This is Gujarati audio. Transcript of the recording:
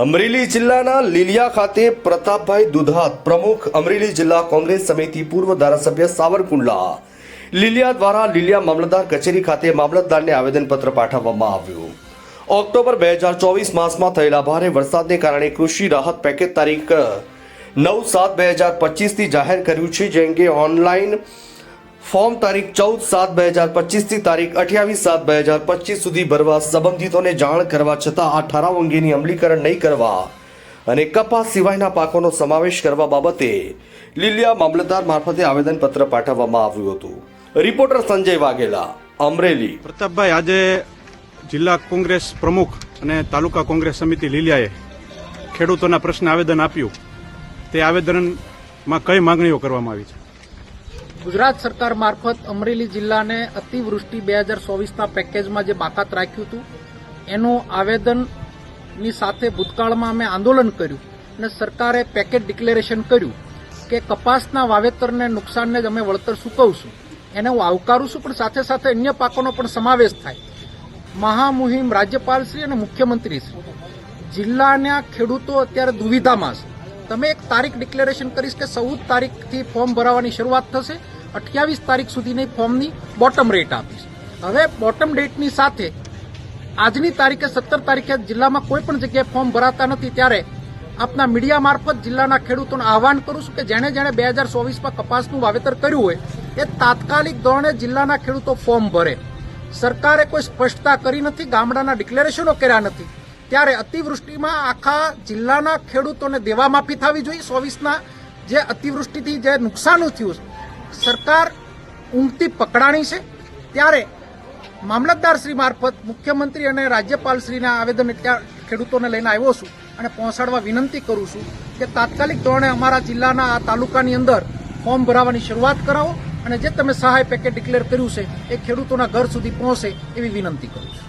અમરેલી જિલ્લાના લીલિયા ખાતે પ્રતાપભાઈ દુધાત પ્રમુખ અમરેલી જિલ્લા કોંગ્રેસ સમિતિ પૂર્વ ધારાસભ્ય સાવરકુંડલા લીલિયા દ્વારા લીલિયા મામલતદાર કચેરી ખાતે મામલતદારને આવેદનપત્ર પાઠવવામાં આવ્યું. ઓક્ટોબર બે હજાર ચોવીસ માસમાં થયેલા ભારે વરસાદને કારણે કૃષિ રાહત પેકેજ તારીખ નવ સાત બે હજાર પચીસથી જાહેર કર્યું છે, જે અંગે ઓનલાઈન ફોર્મ તારીખ ચૌદ સાત બે હજાર પચીસથી તારીખ અઠ્યાવીસ સાત બે હજાર પચીસ સુધી ભરવા સંબંધિતોને જાણ કરવા છતાં આ ઠરાવ અંગેની અમલીકરણ નહીં કરવા અને કપાસ સિવાયના પાકોનો સમાવેશ કરવા બાબતે લીલિયા મામલતદાર મારફતે આવેદનપત્ર પાઠવવામાં આવ્યું હતું. રિપોર્ટર સંજય વાઘેલા, અમરેલી. પ્રતાપભાઈ, આજે જિલ્લા કોંગ્રેસ પ્રમુખ અને તાલુકા કોંગ્રેસ સમિતિ લીલિયાએ ખેડૂતોના પ્રશ્ન આવેદન આપ્યું. તે આવેદનમાં કઈ માંગણીઓ કરવામાં આવી છે? ગુજરાત સરકાર મારફત અમરેલી જિલ્લાને અતિવૃષ્ટિ બે હજાર ચોવીસના પેકેજમાં જે બાકાત રાખ્યું હતું, એનું આવેદનની સાથે ભૂતકાળમાં અમે આંદોલન કર્યું અને સરકારે પેકેજ ડિક્લેરેશન કર્યું કે કપાસના વાવેતરને નુકસાનને જ અમે વળતર ચૂકવશું. એને હું આવકારું છું, પણ સાથે સાથે અન્ય પાકોનો પણ સમાવેશ થાય. મહામુહિમ રાજ્યપાલશ્રી અને મુખ્યમંત્રીશ્રી. જિલ્લાના ખેડૂતો અત્યારે દુવિધામાં છે. તમે એક તારીખ ડિક્લેરેશન કરીશ કે ચૌદ તારીખથી ફોર્મ ભરાવાની શરૂઆત થશે, અઠ્યાવીસ તારીખ સુધીની ફોર્મની બોટમ રેટ આપીશ. હવે બોટમ ડેટની સાથે આજની તારીખે સત્તર તારીખે જિલ્લામાં કોઈ પણ જગ્યાએ ફોર્મ ભરાતા નથી, ત્યારે આપના મીડિયા મારફત જિલ્લાના ખેડૂતોને આહવાન કરું છું કે જેણે જેણે બે હજાર ચોવીસમાં કપાસનું વાવેતર કર્યું હોય, એ તાત્કાલિક ધોરણે જિલ્લાના ખેડૂતો ફોર્મ ભરે. સરકારે કોઈ સ્પષ્ટતા કરી નથી, ગામડાના ડિક્લેરેશનો કર્યા નથી. ત્યારે અતિવૃષ્ટિમાં આખા જિલ્લાના ખેડૂતોને દેવા માફી થવી જોઈએ. ચોવીસના જે અતિવૃષ્ટિથી જે નુકસાન થયું સરકાર ઊંઘતી પકડાણી છે. ત્યારે મામલતદારશ્રી મારફત મુખ્યમંત્રી અને રાજ્યપાલશ્રીના આવેદન ખેડૂતોને લઈને આવ્યો છું અને પહોંચાડવા વિનંતી કરું છું કે તાત્કાલિક ધોરણે અમારા જિલ્લાના આ તાલુકાની અંદર ફોર્મ ભરાવાની શરૂઆત કરાવો અને જે તમે સહાય પેકેજ ડિક્લેર કર્યું છે, એ ખેડૂતોના ઘર સુધી પહોંચે એવી વિનંતી કરું છું.